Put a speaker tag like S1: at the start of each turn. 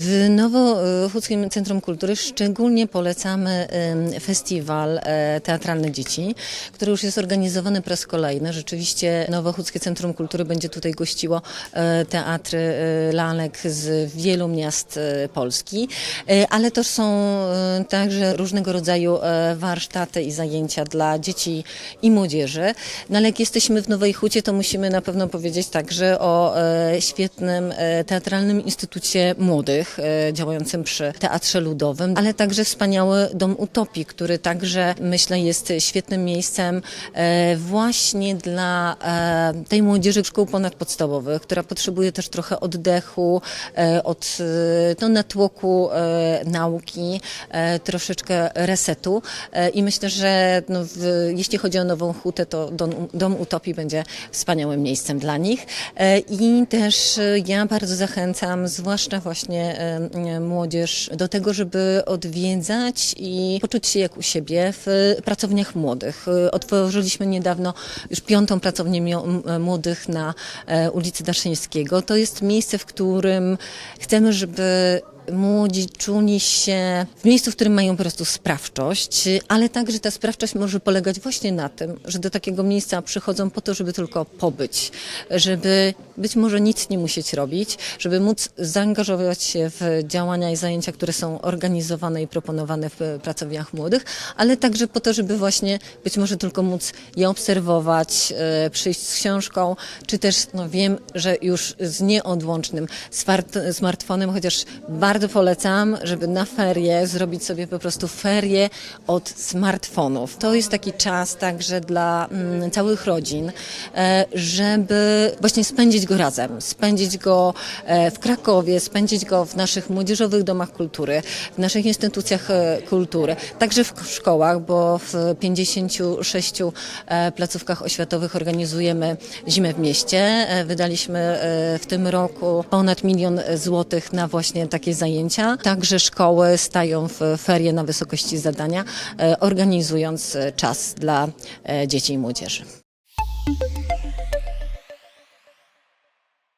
S1: W Nowochódzkim Centrum Kultury szczególnie polecamy festiwal e, teatralny dzieci, który już jest organizowany po raz kolejny. Rzeczywiście Nowochódzkie Centrum Kultury będzie tutaj gościło e, teatry e, lalek z wielu miast Polski, ale to są także różnego rodzaju warsztaty i zajęcia dla dzieci i młodzieży. No ale jak jesteśmy w Nowej Hucie, to musimy na pewno powiedzieć także o świetnym Teatralnym Instytucie Młodych, e, działającym przy Teatrze Ludowym, ale także wspaniały Dom Utopii, który także myślę jest świetnym miejscem e, właśnie dla e, tej młodzieży szkół ponadpodstawowych, która potrzebuje też trochę oddechu od no, natłoku nauki, troszeczkę resetu. I myślę, że no, w, jeśli chodzi o Nową Hutę, to Dom, Dom Utopii będzie wspaniałym miejscem dla nich. I też ja bardzo zachęcam, zwłaszcza właśnie młodzież, do tego, żeby odwiedzać i poczuć się jak u siebie w pracowniach młodych. E, Otworzyliśmy niedawno już piątą pracownię m- młodych na e, ulicy Daszyńskiego. To jest miejsce, w którym chcemy, żeby młodzi czuli się w miejscu, w którym mają po prostu sprawczość, ale także ta sprawczość może polegać właśnie na tym, że do takiego miejsca przychodzą po to, żeby tylko pobyć, żeby być może nic nie musieć robić, żeby móc zaangażować się w działania i zajęcia, które są organizowane i proponowane w pracowniach młodych, ale także po to, żeby właśnie być może tylko móc je obserwować, e, przyjść z książką, czy też no wiem, że już z nieodłącznym smartfonem, chociaż bardzo polecam, żeby na ferie zrobić sobie po prostu ferie od smartfonów. To jest taki czas także dla mm, całych rodzin, e, żeby właśnie spędzić go razem, spędzić go e, w Krakowie, spędzić go w naszych młodzieżowych domach kultury, w naszych instytucjach e, kultury, także w szkołach, bo w 56 e, placówkach oświatowych organizujemy Zimę w mieście. E, Wydaliśmy e, w tym roku ponad milion złotych na właśnie takie zajęcia. Także szkoły stają w ferie na wysokości zadania, e, organizując e, czas dla e, dzieci i młodzieży.